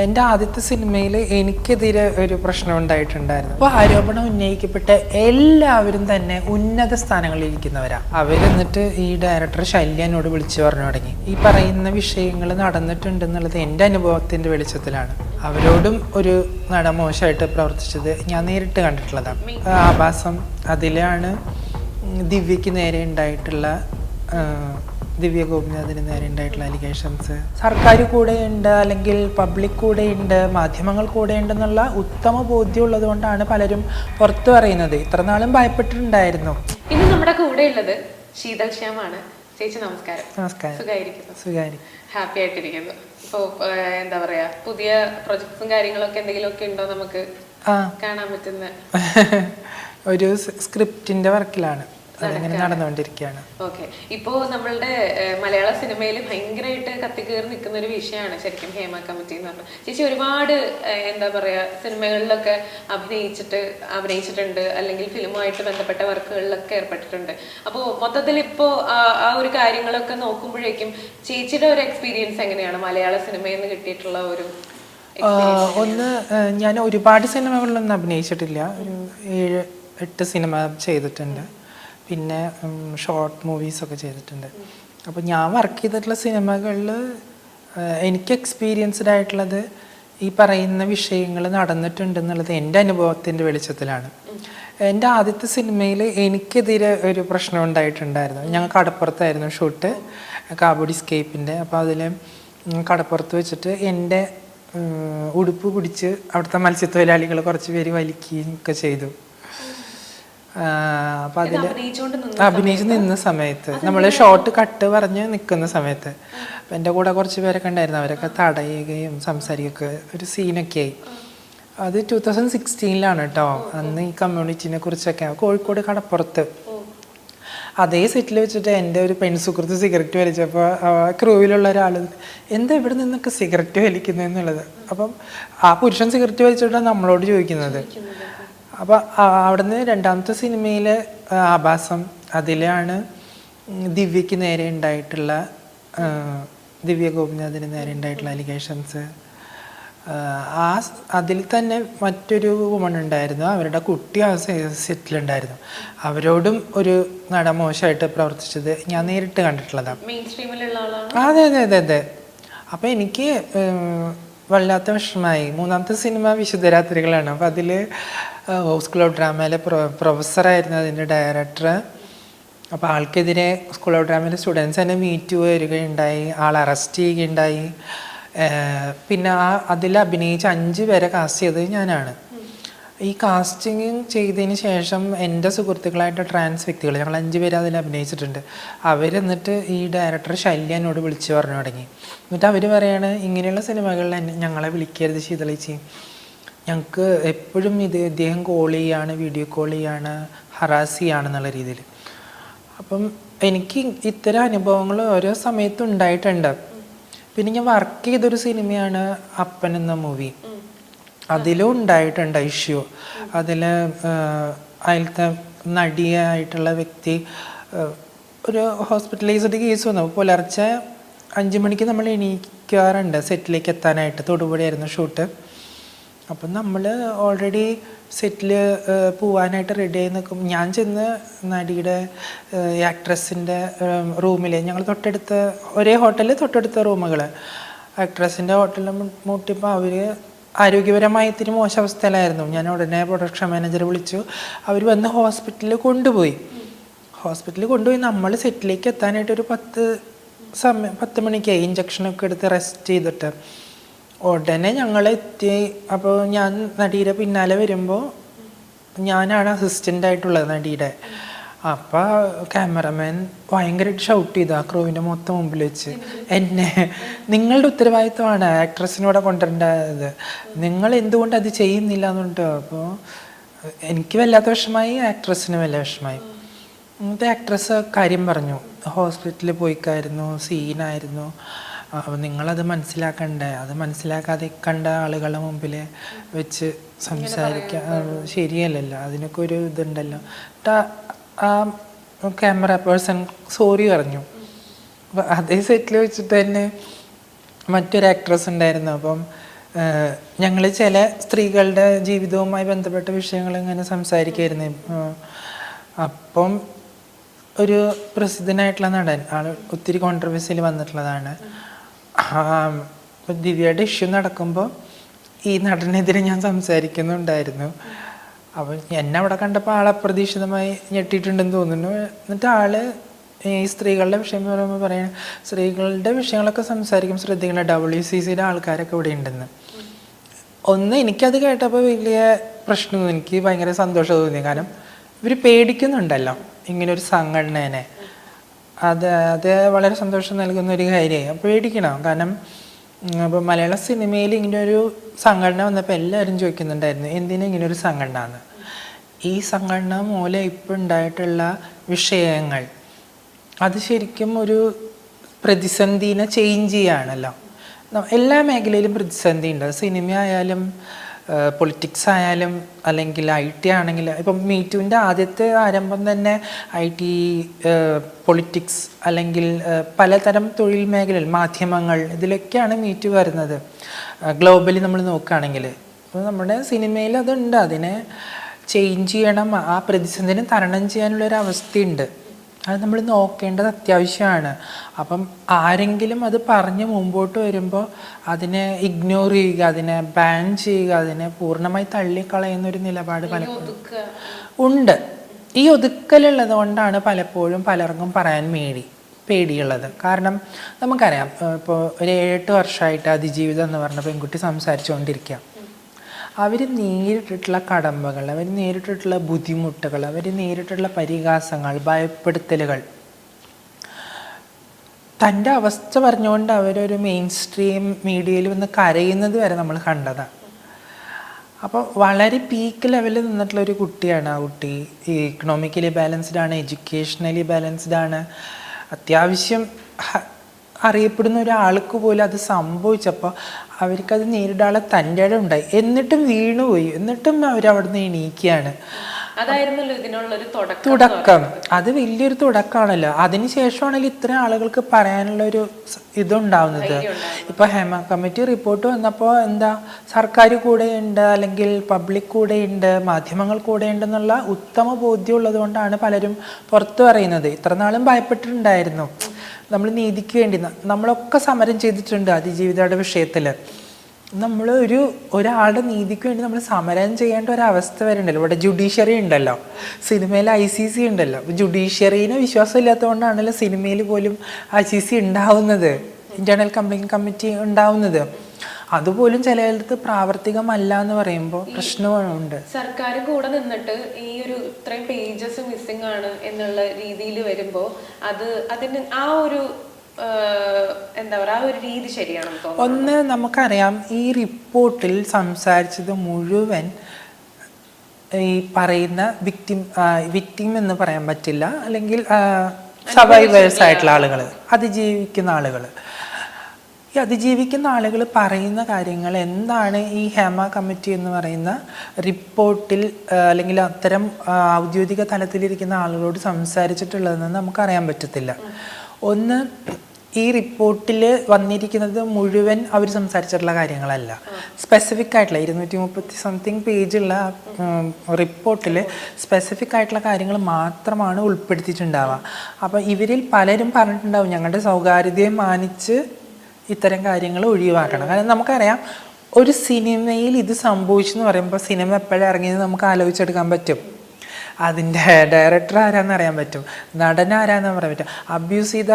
എന്റെ ആദ്യത്തെ സിനിമയിൽ എനിക്കെതിരെ ഒരു പ്രശ്നം ഉണ്ടായിട്ടുണ്ടായിരുന്നു. അപ്പോൾ ആരോപണം ഉന്നയിക്കപ്പെട്ട എല്ലാവരും തന്നെ ഉന്നത സ്ഥാനങ്ങളിൽ ഇരിക്കുന്നവരാ. അവരെന്നിട്ട് ഈ ഡയറക്ടർ ശല്യനോട് വിളിച്ചു പറഞ്ഞു തുടങ്ങി. ഈ പറയുന്ന വിഷയങ്ങൾ നടന്നിട്ടുണ്ട് എന്നുള്ളത് എന്റെ അനുഭവത്തിന്റെ വെളിച്ചത്തിലാണ്. അവരോടും ഒരു നട മോശമായിട്ട് പ്രവർത്തിച്ചത് ഞാൻ നേരിട്ട് കണ്ടിട്ടുള്ളതാണ് ആഭാസം അതിലാണ് ദിവ്യക്ക് നേരെ ഉണ്ടായിട്ടുള്ള ദിവ്യ ഗോപിനാഥിന് നേരെ ഉണ്ടായിട്ടുള്ള അലിഗേഷൻസ് സർക്കാർ കൂടെയുണ്ട് അല്ലെങ്കിൽ പബ്ലിക് കൂടെയുണ്ട് മാധ്യമങ്ങൾ കൂടെയുണ്ടെന്നുള്ള ഉത്തമ ബോധ്യം ഉള്ളത് കൊണ്ടാണ് പലരും പുറത്തു പറയുന്നത്. ഇത്ര നാളും ഭയപ്പെട്ടിട്ടുണ്ടായിരുന്നു. ഇന്ന് നമ്മുടെ കൂടെ ഉള്ളത് ശീതൽ ശ്യാമാണ്. ചേച്ചി നമസ്കാരം. നമസ്കാരം. ഹാപ്പി ആയിട്ടിരിക്കുന്നു. ഇപ്പോൾ എന്താ പറയാ പുതിയ പ്രൊജക്ട്സും കാര്യങ്ങളൊക്കെ എന്തെങ്കിലുമൊക്കെ ഉണ്ടോ നമുക്ക് കാണാൻ പറ്റുന്ന? ഒരു സ്ക്രിപ്റ്റിന്റെ വർക്കിലാണ്. അതിങ്ങനെ നടന്നുകൊണ്ടിരിക്കുകയാണ്. ഓക്കെ. ഇപ്പോ നമ്മളുടെ മലയാള സിനിമയിൽ ഭയങ്കരമായിട്ട് കത്തിക്കേറി നിൽക്കുന്ന ഒരു വിഷയമാണ് ശരിക്കും ഹേമ കമ്മിറ്റി എന്ന് പറഞ്ഞാൽ ചേച്ചി ഒരുപാട് എന്താ പറയാ സിനിമകളിലൊക്കെ അഭിനയിച്ചിട്ട് അഭിനയിച്ചിട്ടുണ്ട് അല്ലെങ്കിൽ ഫിലിമുമായിട്ട് ബന്ധപ്പെട്ട വർക്കുകളിലൊക്കെ ഏർപ്പെട്ടിട്ടുണ്ട്. അപ്പോൾ മൊത്തത്തിൽ ഇപ്പോ ആ ഒരു കാര്യങ്ങളൊക്കെ നോക്കുമ്പോഴേക്കും ചേച്ചിയുടെ ഒരു എക്സ്പീരിയൻസ് എങ്ങനെയാണ് മലയാള സിനിമയിൽ നിന്ന് കിട്ടിയിട്ടുള്ള ഒരു ഒന്ന് ഞാൻ ഒരുപാട് സിനിമകളിലൊന്നും അഭിനയിച്ചിട്ടില്ല. ഒരു ഏഴ് എട്ട് സിനിമ ചെയ്തിട്ടുണ്ട്. പിന്നെ ഷോർട്ട് മൂവീസൊക്കെ ചെയ്തിട്ടുണ്ട്. അപ്പോൾ ഞാൻ വർക്ക് ചെയ്തിട്ടുള്ള സിനിമകളിൽ എനിക്ക് എക്സ്പീരിയൻസ്ഡ് ആയിട്ടുള്ളത് ഈ പറയുന്ന വിഷയങ്ങൾ നടന്നിട്ടുണ്ടെന്നുള്ളത് എന്റെ അനുഭവത്തിന്റെ വെളിച്ചത്തിലാണ്. എന്റെ ആദ്യത്തെ സിനിമയിൽ എനിക്കെതിരെ ഒരു പ്രശ്നം ഉണ്ടായിട്ടുണ്ടായിരുന്നു. ഞങ്ങൾ കടപ്പുറത്തായിരുന്നു ഷൂട്ട് കാബോഡി സ്കേപ്പിന്റെ അപ്പോൾ അതിൽ കടപ്പുറത്ത് വെച്ചിട്ട് എന്റെ ഉടുപ്പ് പിടിച്ച് അവിടുത്തെ മത്സ്യത്തൊഴിലാളികൾ കുറച്ച് പേര് വലിക്കുകയും ഒക്കെ ചെയ്തു. അപ്പം അതിൽ അഭിനയിച്ച് നിന്ന സമയത്ത്. നമ്മൾ ഷോർട്ട് കട്ട് പറഞ്ഞ് നിൽക്കുന്ന സമയത്ത്. അപ്പം എന്റെ കൂടെ കുറച്ച് പേരൊക്കെ ഉണ്ടായിരുന്നു. അവരൊക്കെ തടയുകയും സംസാരിക്കുകയൊക്കെ ഒരു സീനൊക്കെ ആയി അത് ടൂ തൗസൻഡ് സിക്സ്റ്റീനിലാണ് കേട്ടോ അന്ന് ഈ കമ്മ്യൂണിറ്റിനെ കുറിച്ചൊക്കെ. കോഴിക്കോട് കടപ്പുറത്ത്. അതേ സെറ്റിൽ വെച്ചിട്ട് എന്റെ ഒരു പെൺസുഹൃത്ത് സിഗരറ്റ് വലിച്ചപ്പോൾ ക്രൂവിലുള്ള ഒരാൾ എന്താ ഇവിടെ നിന്നൊക്കെ സിഗരറ്റ് വലിക്കുന്നത് എന്നുള്ളത്. അപ്പം ആ പുരുഷൻ സിഗരറ്റ് വലിച്ചിട്ടാണ് നമ്മളോട് ചോദിക്കുന്നത്. അപ്പോൾ അവിടുന്ന് രണ്ടാമത്തെ സിനിമയിലെ ആഭാസം അതിലാണ് ദിവ്യക്ക് നേരെ ഉണ്ടായിട്ടുള്ള ദിവ്യ ഗോപിനാഥിന് നേരെ ഉണ്ടായിട്ടുള്ള അലിഗേഷൻസ് ആ അതിൽ തന്നെ മറ്റൊരു വുമൺ ഉണ്ടായിരുന്നു. അവരുടെ കുട്ടി ആ സെറ്റിലുണ്ടായിരുന്നു അവരോടും ഒരു നട മോശമായിട്ട് പ്രവർത്തിച്ചത് ഞാൻ നേരിട്ട് കണ്ടിട്ടുള്ളതാണ് അതെ അതെ അതെ അതെ. അപ്പം എനിക്ക് വല്ലാത്ത വിഷമമായി. മൂന്നാമത്തെ സിനിമ വിശുദ്ധരാത്രികളാണ്. അപ്പം അതിൽ സ്കൂൾ ഓഫ് ഡ്രാമയിലെ പ്രൊ പ്രൊഫസറായിരുന്നു അതിന്റെ ഡയറക്ടർ. അപ്പോൾ ആൾക്കെതിരെ സ്കൂൾ ഓഫ് ഡ്രാമയിലെ സ്റ്റുഡൻസ് തന്നെ മീറ്റ് വരികയുണ്ടായി ആൾ അറസ്റ്റ് ചെയ്യുകയുണ്ടായി. പിന്നെ ആ അതിൽ അഭിനയിച്ച അഞ്ച് പേരെ കാസ്റ്റ് ചെയ്തത് ഞാനാണ്. ഈ കാസ്റ്റിംഗ് ചെയ്തതിന് ശേഷം എന്റെ സുഹൃത്തുക്കളായിട്ട് ട്രാൻസ് വ്യക്തികൾ ഞങ്ങൾ അഞ്ച് പേര് അതിൽ അഭിനയിച്ചിട്ടുണ്ട്. അവരെന്നിട്ട് ഈ ഡയറക്ടർ ശല്യനോട് വിളിച്ച് പറഞ്ഞു തുടങ്ങി. എന്നിട്ട് അവർ പറയാണ് ഇങ്ങനെയുള്ള സിനിമകളിൽ ഞങ്ങളെ വിളിക്കരുത് ശീതളിച്ച് ഞങ്ങൾക്ക് എപ്പോഴും ഇത് ഇദ്ദേഹം കോൾ ചെയ്യാണ് വീഡിയോ കോൾ ചെയ്യാണ് ഹറാസ് ചെയ്യാണ് രീതിയിൽ. അപ്പം എനിക്ക് ഇത്തരം അനുഭവങ്ങൾ ഓരോ സമയത്തും ഉണ്ടായിട്ടുണ്ട്. പിന്നെ ഞാൻ വർക്ക് ചെയ്തൊരു സിനിമയാണ് അപ്പൻ എന്ന മൂവി അതിലും ഉണ്ടായിട്ടുണ്ട് ഇഷ്യൂ അതിൽ അതിലത്തെ നടിയായിട്ടുള്ള വ്യക്തി ഒരു ഹോസ്പിറ്റലൈസ്ഡ് കേസ് വന്നു. പുലർച്ചെ അഞ്ച് മണിക്ക് നമ്മൾ എണീക്കാറുണ്ട്. സെറ്റിലേക്ക് എത്താനായിട്ട്. തൊടുപുഴയായിരുന്നു ഷൂട്ട്. അപ്പം നമ്മൾ ഓൾറെഡി സെറ്റിൽ പോവാനായിട്ട് റെഡി ആയി നിൽക്കും. ഞാൻ ചെന്ന് നടിയുടെ ആക്ട്രസിന്റെ റൂമിൽ ഞങ്ങൾ തൊട്ടടുത്ത ഒരേ ഹോട്ടലിൽ തൊട്ടടുത്ത റൂമുകൾ ആക്ട്രസിന്റെ ഹോട്ടലിൽ മുട്ടിയപ്പോൾ അവർ ആരോഗ്യപരമായി ഇത്തിരി മോശം അവസ്ഥയിലായിരുന്നു ഞാൻ ഉടനെ പ്രൊഡക്ഷൻ മാനേജറെ വിളിച്ചു. അവർ വന്ന് ഹോസ്പിറ്റലിൽ കൊണ്ടുപോയി. ഹോസ്പിറ്റലിൽ കൊണ്ടുപോയി. നമ്മൾ സെറ്റിലേക്ക് എത്താനായിട്ട് ഒരു പത്ത് സമയം പത്ത് മണിക്കായി ഇഞ്ചക്ഷനൊക്കെ എടുത്ത് റെസ്റ്റ് ചെയ്തിട്ട്. ഉടനെ ഞങ്ങൾ എത്തി. അപ്പോൾ ഞാൻ നടിയുടെ പിന്നാലെ വരുമ്പോൾ ഞാനാണ് അസിസ്റ്റന്റ് ആയിട്ടുള്ളത് നടിയുടെ. അപ്പോൾ ക്യാമറമാൻ ഭയങ്കരമായിട്ട് ഷൗട്ട് ചെയ്തു ആ ക്രൂവിന്റെ മൊത്തം മുമ്പിൽ വെച്ച്. എന്നെ നിങ്ങളുടെ ഉത്തരവാദിത്വമാണ് ആക്ട്രസിനോടെ കൊണ്ടുവരേണ്ടത്. നിങ്ങൾ എന്തുകൊണ്ട് അത് ചെയ്യുന്നില്ല എന്നുണ്ടോ. അപ്പോൾ എനിക്ക് വല്ലാത്ത വിഷമായി ആക്ട്രസിന് വല്ല വിഷമായി എന്നിട്ട് ആക്ട്രസ് കാര്യം പറഞ്ഞു. ഹോസ്പിറ്റലിൽ പോയിക്കായിരുന്നു സീനായിരുന്നു അപ്പോൾ നിങ്ങളത് മനസ്സിലാക്കണ്ടേ? അത് മനസ്സിലാക്കാതെ കണ്ട ആളുകളുടെ മുമ്പിൽ വെച്ച് സംസാരിക്കാൻ ശരിയല്ലല്ലോ. അതിനൊക്കെ ഒരു ഇതുണ്ടല്ലോ. ആ ക്യാമറ പേഴ്സൺ സോറി പറഞ്ഞു. അപ്പം അതേ സെറ്റിൽ വെച്ചിട്ട് തന്നെ മറ്റൊരു ആക്ട്രസ് ഉണ്ടായിരുന്നു. അപ്പം ഞങ്ങൾ ചില സ്ത്രീകളുടെ ജീവിതവുമായി ബന്ധപ്പെട്ട വിഷയങ്ങൾ ഇങ്ങനെ സംസാരിക്കായിരുന്നു. അപ്പം ഒരു പ്രസിദ്ധനായിട്ടുള്ള നടൻ ആൾ ഒത്തിരി കോൺട്രവേഴ്സിയിൽ വന്നിട്ടുള്ളതാണ്. ദിവ്യയുടെ ഇഷ്യൂ നടക്കുമ്പോൾ ഈ നടനെതിരെ ഞാൻ സംസാരിക്കുന്നുണ്ടായിരുന്നു. അപ്പോൾ എന്നെ അവിടെ കണ്ടപ്പോൾ ആൾ അപ്രതീക്ഷിതമായി ഞെട്ടിയിട്ടുണ്ടെന്ന് തോന്നുന്നു. എന്നിട്ട് ആൾ ഈ സ്ത്രീകളുടെ വിഷയം പറയുമ്പോൾ പറയുന്നത് സ്ത്രീകളുടെ വിഷയങ്ങളൊക്കെ സംസാരിക്കും ശ്രദ്ധിക്കണം. ഡബ്ല്യു സി സിയുടെ ആൾക്കാരൊക്കെ ഇവിടെ ഉണ്ടെന്ന്. ഒന്ന് എനിക്കത് കേട്ടപ്പോൾ വലിയ പ്രശ്നമൊന്നും എനിക്ക് ഭയങ്കര സന്തോഷം തോന്നി. കാരണം ഇവർ പേടിക്കുന്നുണ്ടല്ലോ ഇങ്ങനെ ഒരു സംഘടനേനെ. അത് അത് വളരെ സന്തോഷം നൽകുന്ന ഒരു കാര്യമായി. പേടിക്കണം. കാരണം ഇപ്പോൾ മലയാള സിനിമയിൽ ഇങ്ങനെ ഒരു സംഘടന വന്നപ്പോൾ എല്ലാവരും ചോദിക്കുന്നുണ്ടായിരുന്നു എന്തിനാ ഇങ്ങനെ ഒരു സംഘടന എന്ന്? ഈ സംഘടന മൂലം ഇപ്പോൾ ഉണ്ടായിട്ടുള്ള വിഷയങ്ങൾ അത് ശരിക്കും ഒരു പ്രതിസന്ധിനെ ചേഞ്ച് ചെയ്യാണല്ലോ എല്ലാ മേഖലയിലും പ്രതിസന്ധി ഉണ്ട് സിനിമ ആയാലും പൊളിറ്റിക്സ് ആയാലും അല്ലെങ്കിൽ ഐ ടി ആണെങ്കിൽ ഇപ്പം മീറ്റുവിന്റെ ആദ്യത്തെ ആരംഭം തന്നെ ഐ ടി പൊളിറ്റിക്സ് അല്ലെങ്കിൽ പലതരം തൊഴിൽ മേഖലയിൽ മാധ്യമങ്ങൾ ഇതിലൊക്കെയാണ് മീറ്റു വരുന്നത്. ഗ്ലോബലി നമ്മൾ നോക്കുകയാണെങ്കിൽ അപ്പോൾ നമ്മുടെ സിനിമയിൽ അതുണ്ട്. അതിനെ ചേഞ്ച് ചെയ്യണം ആ പ്രതിസന്ധിനെ തരണം ചെയ്യാനുള്ള ഒരു അവസ്ഥയുണ്ട് അത് നമ്മൾ നോക്കേണ്ടത് അത്യാവശ്യമാണ്. അപ്പം ആരെങ്കിലും അത് പറഞ്ഞ് മുമ്പോട്ട് വരുമ്പോൾ അതിനെ ഇഗ്നോർ ചെയ്യുക അതിനെ ബാൻ ചെയ്യുക അതിനെ പൂർണമായി തള്ളിക്കളയുന്ന ഒരു നിലപാട് പലപ്പോഴും ഉണ്ട്. ഈ ഒതുക്കലുള്ളത് കൊണ്ടാണ് പലപ്പോഴും പലർക്കും പറയാൻ മേടി പേടിയുള്ളത്. കാരണം നമുക്കറിയാം ഇപ്പോൾ ഒരു ഏഴെട്ട് വർഷമായിട്ട് അതിജീവിതം എന്ന് പറഞ്ഞ പെൺകുട്ടി സംസാരിച്ചുകൊണ്ടിരിക്കുക. അവർ നേരിട്ടിട്ടുള്ള കടമ്പകൾ അവർ നേരിട്ടിട്ടുള്ള ബുദ്ധിമുട്ടുകൾ അവർ നേരിട്ടുള്ള പരിഹാസങ്ങൾ ഭയപ്പെടുത്തലുകൾ. തന്റെ അവസ്ഥ പറഞ്ഞുകൊണ്ട് അവരൊരു മെയിൻ സ്ട്രീം മീഡിയയിൽ വന്ന് കരയുന്നത് വരെ നമ്മൾ കണ്ടതാണ് അപ്പോൾ വളരെ പീക്ക് ലെവലിൽ നിന്നിട്ടുള്ള ഒരു കുട്ടിയാണ് ആ കുട്ടി. ഇക്കണോമിക്കലി ബാലൻസ്ഡ് ആണ് എഡ്യൂക്കേഷണലി ബാലൻസ്ഡ് ആണ്. അത്യാവശ്യം അറിയപ്പെടുന്ന ഒരാൾക്ക് പോലും അത് സംഭവിച്ചപ്പോൾ അവർക്കത് നേരിടാനുള്ള തന്റെ ഉണ്ടായി. എന്നിട്ടും വീണുപോയി. എന്നിട്ടും അവരവിടുന്ന് എണീക്കുകയാണ്. അതായിരുന്നല്ലോ ഇതിനുള്ള ഒരു തുടക്കം. തുടക്കം അത് വലിയൊരു തുടക്കമാണല്ലോ. അതിനുശേഷമാണല്ലോ ഇത്രയും ആളുകൾക്ക് പറയാനുള്ള ഒരു ഇതുണ്ടാവുന്നത്. ഇപ്പൊ ഹേമ കമ്മിറ്റി റിപ്പോർട്ട് വന്നപ്പോൾ എന്താ സർക്കാർ കൂടെയുണ്ട് അല്ലെങ്കിൽ പബ്ലിക് കൂടെയുണ്ട് മാധ്യമങ്ങൾ കൂടെയുണ്ട് എന്നുള്ള ഉത്തമ ബോധ്യം ഉള്ളത് കൊണ്ടാണ് പലരും പുറത്തു പറയുന്നത്. ഇത്ര നാളും ഭയപ്പെട്ടിട്ടുണ്ടായിരുന്നു. നമ്മൾ നീതിക്ക് വേണ്ടി നമ്മളൊക്കെ സമരം ചെയ്തിട്ടുണ്ട് അതിജീവിതയുടെ വിഷയത്തിൽ നമ്മൾ ഒരു ഒരാളുടെ നീതിക്ക് വേണ്ടി നമ്മൾ സമരം ചെയ്യേണ്ട ഒരു അവസ്ഥ വരുന്നുണ്ടല്ലോ ഇവിടെ ജുഡീഷ്യറി ഉണ്ടല്ലോ. സിനിമയിൽ ഐ സി സി ഉണ്ടല്ലോ. ജുഡീഷ്യറിന് വിശ്വാസം ഇല്ലാത്തതുകൊണ്ടാണല്ലോ സിനിമയിൽ പോലും ഐ സി സി ഉണ്ടാവുന്നത്. ഇന്റേണൽ കംപ്ലൈന്റ് കമ്മിറ്റി ഉണ്ടാവുന്നത്. അതുപോലും ചിലയിടത്ത് പ്രാവർത്തികമല്ല എന്ന് പറയുമ്പോൾ പ്രശ്നമുണ്ട്. സർക്കാർ കൂടെ നിന്നിട്ട് ഈ ഒരു ഇത്രയും പേജസ് മിസ്സിംഗ് ആണ് എന്നുള്ള രീതിയിൽ വരുമ്പോൾ അത് അതിന് ആ ഒരു എന്താ പറയുക ആ ഒരു രീതി ശരിയാണെന്ന് ഒന്ന് നമുക്കറിയാം ഈ റിപ്പോർട്ടിൽ സംസാരിച്ചത് മുഴുവൻ ഈ പറയുന്ന വിക്ടിം വിക്ടിം എന്ന് പറയാൻ പറ്റില്ല. അല്ലെങ്കിൽ സർവൈവേഴ്സ് ആയിട്ടുള്ള ആളുകൾ അതിജീവിക്കുന്ന ആളുകൾ ഈ അതിജീവിക്കുന്ന ആളുകൾ പറയുന്ന കാര്യങ്ങൾ എന്താണ് ഈ ഹേമ കമ്മിറ്റി എന്ന് പറയുന്ന റിപ്പോർട്ടിൽ അല്ലെങ്കിൽ അത്തരം ഔദ്യോഗിക തലത്തിലിരിക്കുന്ന ആളുകളോട് സംസാരിച്ചിട്ടുള്ളതെന്ന് നമുക്കറിയാൻ പറ്റത്തില്ല. ഒന്ന് ഈ റിപ്പോർട്ടിൽ വന്നിരിക്കുന്നത് മുഴുവൻ അവർ സംസാരിച്ചിട്ടുള്ള കാര്യങ്ങളല്ല. സ്പെസിഫിക് ആയിട്ടുള്ള ഇരുന്നൂറ്റി മുപ്പത്തി സംതിങ് പേജുള്ള റിപ്പോർട്ടിൽ സ്പെസിഫിക് ആയിട്ടുള്ള കാര്യങ്ങൾ മാത്രമാണ് ഉൾപ്പെടുത്തിയിട്ടുണ്ടാവുക. അപ്പോൾ ഇവരിൽ പലരും പറഞ്ഞിട്ടുണ്ടാവും ഞങ്ങളുടെ സ്വകാര്യതയെ മാനിച്ച് ഇത്തരം കാര്യങ്ങൾ ഒഴിവാക്കണം. കാരണം നമുക്കറിയാം ഒരു സിനിമയിൽ ഇത് സംഭവിച്ചു എന്ന് പറയുമ്പോൾ സിനിമ എപ്പോഴും ഇറങ്ങിയത് നമുക്ക് ആലോചിച്ചെടുക്കാൻ പറ്റും. അതിന്റെ ഡയറക്ടർ ആരാന്ന് അറിയാൻ പറ്റും? നടൻ ആരാന്ന് പറയാൻ പറ്റും? അബ്യൂസ് ചെയ്ത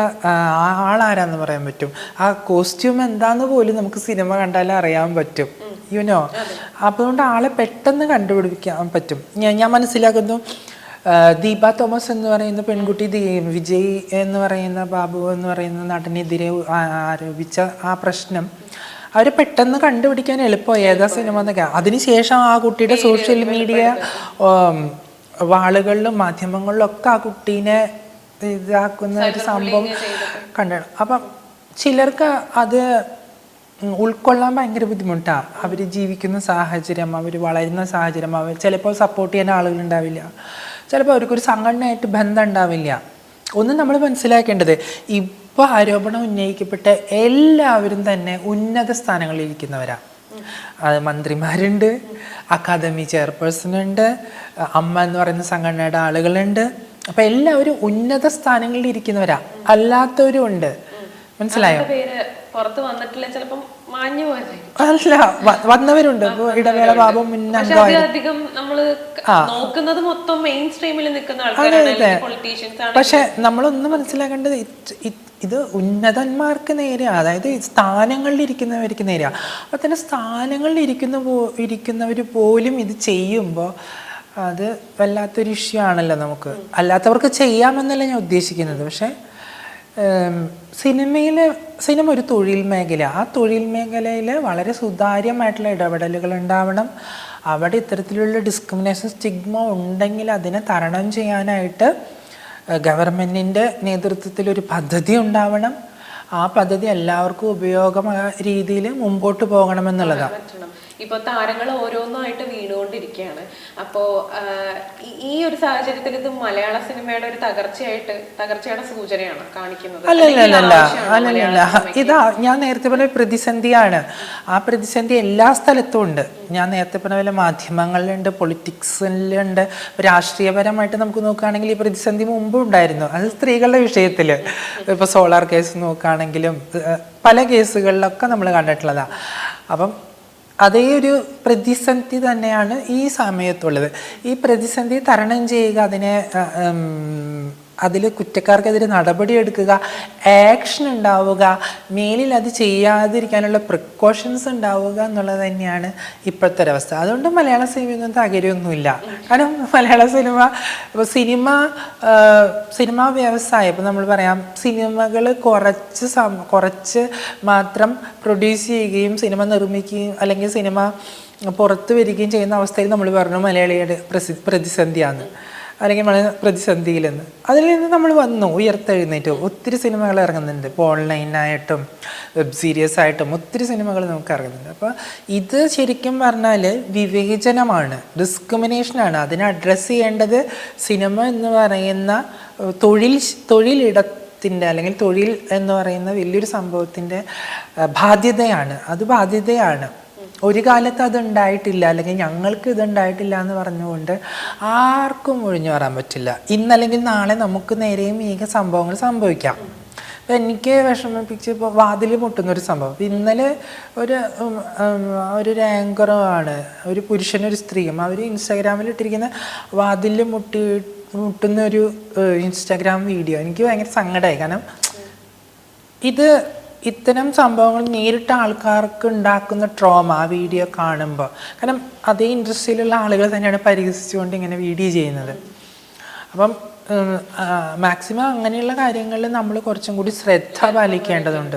ആളാരാന്ന് പറയാൻ പറ്റും? ആ കോസ്റ്റ്യൂം എന്താന്ന് പോലും നമുക്ക് സിനിമ കണ്ടാലും അറിയാൻ പറ്റും. യുനോ അതുകൊണ്ട് ആളെ പെട്ടെന്ന് കണ്ടുപിടിക്കാൻ പറ്റും. ഞാൻ ഞാൻ മനസ്സിലാക്കുന്നു. ദീപ തോമസ് എന്ന് പറയുന്ന പെൺകുട്ടി ദീ- വിജയ് എന്ന് പറയുന്ന ബാബു എന്ന് പറയുന്ന നടനെതിരെ ആരോപിച്ച ആ പ്രശ്നം അവർ പെട്ടെന്ന് കണ്ടുപിടിക്കാൻ എളുപ്പമായി ഏതാ സിനിമ എന്നൊക്കെ. അതിനുശേഷം ആ കുട്ടിയുടെ സോഷ്യൽ മീഡിയ വാളുകളിലും മാധ്യമങ്ങളിലും ഒക്കെ ആ കുട്ടീനെ ഇതാക്കുന്ന ഒരു സംഭവം കണ്ടു അപ്പം ചിലർക്ക് അത് ഉൾക്കൊള്ളാൻ ഭയങ്കര ബുദ്ധിമുട്ടാണ് അവർ ജീവിക്കുന്ന സാഹചര്യം അവർ വളരുന്ന സാഹചര്യം അവർ ചിലപ്പോൾ സപ്പോർട്ട് ചെയ്യാൻ ആളുകളുണ്ടാവില്ല ചിലപ്പോൾ അവർക്കൊരു സംഘടനയായിട്ട് ബന്ധം ഉണ്ടാവില്ല. ഒന്ന് നമ്മൾ മനസ്സിലാക്കേണ്ടത് ഇപ്പോൾ ആരോപണം ഉന്നയിക്കപ്പെട്ട എല്ലാവരും തന്നെ ഉന്നത സ്ഥാനങ്ങളിൽ ഇരിക്കുന്നവരാണ് അത് മന്ത്രിമാരുണ്ട് അക്കാദമി ചെയർപേഴ്സൺ ഉണ്ട് അമ്മ എന്ന് പറയുന്ന സംഘടനയുടെ ആളുകളുണ്ട്. അപ്പം എല്ലാവരും ഉന്നത സ്ഥാനങ്ങളിൽ ഇരിക്കുന്നവരാ. അല്ലാത്തവരും ഉണ്ട്. മനസ്സിലായോ? പുറത്ത് വന്നിട്ടില്ല ചിലപ്പം അല്ല വന്നവരുണ്ട്. ഇടവേള ബാബു മുൻ അധികം നമ്മൾ നോക്കുന്നത് മൊത്തം മെയിൻ സ്ട്രീമിൽ നിൽക്കുന്ന ആൾക്കാരാണ് പൊളിറ്റീഷ്യൻസ് പക്ഷെ നമ്മളൊന്ന് മനസ്സിലാക്കേണ്ടത് ഇത് ഉന്നതന്മാർക്ക് നേരെയാണ് അതായത് സ്ഥാനങ്ങളിലിരിക്കുന്നവർക്ക് സ്ഥാനങ്ങളിൽ ഇരിക്കുന്നവർക്ക് നേരെയാ. അപ്പം തന്നെ സ്ഥാനങ്ങളിൽ ഇരിക്കുന്ന പോ ഇരിക്കുന്നവർ പോലും ഇത് ചെയ്യുമ്പോൾ അത് വല്ലാത്തൊരു ഇഷ്യൂ ആണല്ലോ നമുക്ക്. അല്ലാത്തവർക്ക് ചെയ്യാമെന്നല്ല ഞാൻ ഉദ്ദേശിക്കുന്നത്. പക്ഷേ സിനിമയിൽ സിനിമ ഒരു തൊഴിൽ മേഖല. ആ തൊഴിൽ മേഖലയിൽ വളരെ സുതാര്യമായിട്ടുള്ള ഇടപെടലുകൾ ഉണ്ടാവണം. അവിടെ ഇത്തരത്തിലുള്ള ഡിസ്ക്രിമിനേഷൻ സ്റ്റിഗ്മ ഉണ്ടെങ്കിൽ അതിനെ തരണം ചെയ്യാനായിട്ട് ഗവൺമെന്റിന്റെ നേതൃത്വത്തിൽ ഒരു പദ്ധതി ഉണ്ടാവണം. ആ പദ്ധതി എല്ലാവർക്കും ഉപയോഗമായ രീതിയിൽ മുമ്പോട്ട് പോകണമെന്നുള്ളതാണ്. ഇപ്പൊ താരങ്ങൾ ഓരോന്നായിട്ട് വീണുകൊണ്ടിരിക്കുകയാണ് അപ്പോ ഈ- ഒരു സാഹചര്യത്തിൽ ഇത് മലയാള സിനിമയുടെ ഒരു തകർച്ചയായിട്ട് തകർച്ചയുടെ സൂചനയാണ് കാണിക്കുന്നത്. അല്ലല്ല ഇതാ ഞാൻ നേരത്തെ പറഞ്ഞ പ്രതിസന്ധിയാണ്. ആ പ്രതിസന്ധി എല്ലാ സ്ഥലത്തും ഉണ്ട്. ഞാൻ നേരത്തെ പറഞ്ഞ പോലെ മാധ്യമങ്ങളിലുണ്ട് പൊളിറ്റിക്സിലുണ്ട്. രാഷ്ട്രീയപരമായിട്ട് നമുക്ക് നോക്കുകയാണെങ്കിൽ ഈ പ്രതിസന്ധി മുമ്പ് ഉണ്ടായിരുന്നു. അത് സ്ത്രീകളുടെ വിഷയത്തിൽ ഇപ്പോൾ സോളാർ കേസ് നോക്കുകയാണെങ്കിലും പല കേസുകളിലൊക്കെ നമ്മൾ കണ്ടിട്ടുള്ളതാണ് അപ്പം അതേ ഒരു പ്രതിസന്ധി തന്നെയാണ് ഈ സമയത്തുള്ളത്. ഈ പ്രതിസന്ധി തരണം ചെയ്യുക അതിനെ അതിൽ കുറ്റക്കാർക്കെതിരെ നടപടിയെടുക്കുക ആക്ഷൻ ഉണ്ടാവുക മേലിൽ അത് ചെയ്യാതിരിക്കാനുള്ള പ്രിക്കോഷൻസ് ഉണ്ടാവുക എന്നുള്ളത് തന്നെയാണ് ഇപ്പോഴത്തെ ഒരവസ്ഥ അതുകൊണ്ട് മലയാള സിനിമയൊന്നും തകരൊന്നുമില്ല കാരണം മലയാള സിനിമ ഇപ്പോൾ സിനിമ സിനിമാ വ്യവസായം ഇപ്പോൾ നമ്മൾ പറയാം സിനിമകൾ കുറച്ച് കുറച്ച് മാത്രം പ്രൊഡ്യൂസ് ചെയ്യുകയും സിനിമ നിർമ്മിക്കുകയും അല്ലെങ്കിൽ സിനിമ പുറത്ത് വരികയും ചെയ്യുന്ന അവസ്ഥയിൽ നമ്മൾ പറഞ്ഞു മലയാളിയുടെ പ്രസി പ്രതിസന്ധിയാണ്. അല്ലെങ്കിൽ നമ്മൾ പ്രതിസന്ധിയിലെന്ന്. അതിൽ നിന്ന് നമ്മൾ വന്നു ഉയർത്തെഴുന്നേറ്റ്. ഒത്തിരി സിനിമകൾ ഇറങ്ങുന്നുണ്ട്. ഇപ്പോൾ ഓൺലൈനായിട്ടും വെബ് സീരീസ് ആയിട്ടും ഒത്തിരി സിനിമകൾ നമുക്ക് ഇറങ്ങുന്നുണ്ട്. അപ്പോൾ ഇത് ശരിക്കും പറഞ്ഞാൽ വിവേചനമാണ്. ഡിസ്ക്രിമിനേഷനാണ് അതിനെ അഡ്രസ്സ് ചെയ്യേണ്ടത് സിനിമ എന്ന് പറയുന്ന തൊഴിൽ തൊഴിലിട ത്തിന്റെ അല്ലെങ്കിൽ തൊഴിൽ എന്ന് പറയുന്ന വലിയൊരു സംഭവത്തിന്റെ ബാധ്യതയാണ്. അത് ബാധ്യതയാണ്. ഒരു കാലത്ത് അത് ഉണ്ടായിട്ടില്ല അല്ലെങ്കിൽ ഞങ്ങൾക്ക് ഇത് ഉണ്ടായിട്ടില്ല എന്ന് പറഞ്ഞുകൊണ്ട് ആർക്കും ഒഴിഞ്ഞു വരാൻ പറ്റില്ല. ഇന്നല്ലെങ്കിൽ നാളെ നമുക്ക് നേരെയും ഈ സംഭവങ്ങൾ സംഭവിക്കാം. അപ്പം എനിക്ക് വിഷമിപ്പിച്ച് ഇപ്പോൾ വാതിൽ ഒരു സംഭവം. ഇന്നലെ ഒരു ഒരു ആങ്കറുമാണ് ഒരു പുരുഷനൊരു സ്ത്രീയും അവർ ഇൻസ്റ്റാഗ്രാമിൽ ഇട്ടിരിക്കുന്ന വാതിൽ മുട്ടി മുട്ടുന്ന ഒരു ഇൻസ്റ്റാഗ്രാം വീഡിയോ. എനിക്ക് ഭയങ്കര സങ്കടമായി കാരണം ഇത് ഇത്തരം സംഭവങ്ങൾ നേരിട്ട ആൾക്കാർക്ക് ഉണ്ടാക്കുന്ന ട്രോമ ആ വീഡിയോ കാണുമ്പോൾ കാരണം അതേ ഇൻഡസ്ട്രിയിലുള്ള ആളുകൾ തന്നെയാണ് പരിഹസിച്ചുകൊണ്ട് ഇങ്ങനെ വീഡിയോ ചെയ്യുന്നത്. അപ്പം മാക്സിമം അങ്ങനെയുള്ള കാര്യങ്ങളിൽ നമ്മൾ കുറച്ചും കൂടി ശ്രദ്ധ പാലിക്കേണ്ടതുണ്ട്.